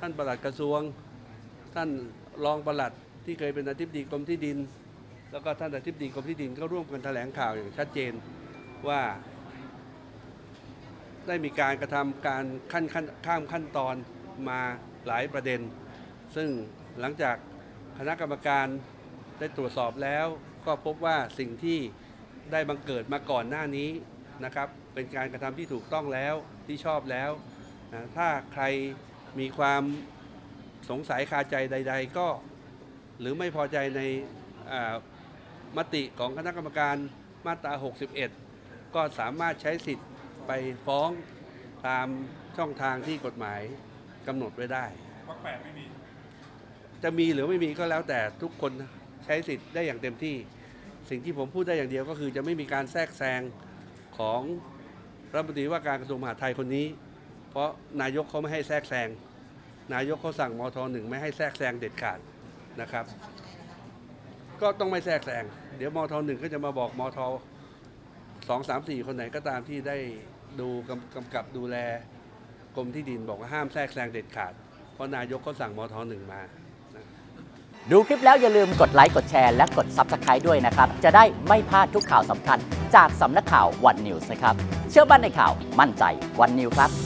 ท่านประหลัดกระทรวง ท่านรองประหลัดที่เคยเป็นอธิบดีกรมที่ดิน แล้วก็ท่านอธิบดีกรมที่ดินก็ร่วมกันแถลงข่าวอย่างชัดเจนว่า ได้มีการกระทำการขั้นขั้นข้ามขั้นตอนมาหลายประเด็น ซึ่งหลังจากคณะกรรมการได้ตรวจสอบแล้ว ก็พบว่าสิ่งที่ได้บังเกิดมาก่อนหน้านี้นะครับ เป็นการกระทำที่ถูกต้องแล้วที่ชอบแล้วนะถ้าใคร มีความสงสัยคาใจใด ๆ ก็ หรือไม่พอใจในมติของคณะกรรมการมาตรา 61 ก็สามารถใช้สิทธิ์ไปฟ้องตามช่องทางที่กฎหมายกำหนดไว้ได้วรรคแปดไม่มี จะมีหรือไม่มีก็แล้วแต่ทุกคนใช้สิทธิ์ได้อย่างเต็มที่ สิ่งที่ผมพูดได้อย่างเดียวก็คือจะไม่มีการแทรกแซงของรัฐมนตรีว่าการกระทรวงมหาดไทยคนนี้ ราะนายกเขาไม่ให้แทรกแซง นายกเขาสั่งมทหนึ่งไม่ให้แทรกแซงเด็ดขาดนะครับ ก็ต้องไม่แทรกแซง เดี๋ยวมทหนึ่งก็จะมาบอกมทสองสามสี่คนไหนก็ตามที่ได้ดูกำกับดูแลกรมที่ดินบอกว่าห้ามแทรกแซงเด็ดขาด เพราะนายกเขาสั่งมทหนึ่งมาดูคลิปแล้วอย่าลืมกดไลค์ กดแชร์ และกด Subscribe ด้วยนะครับ จะได้ไม่พลาดทุกข่าวสำคัญ จากสำนักข่าววันนิวส์นะครับ เชื่อมั่นในข่าวมั่นใจวันนิวครับ